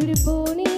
beautiful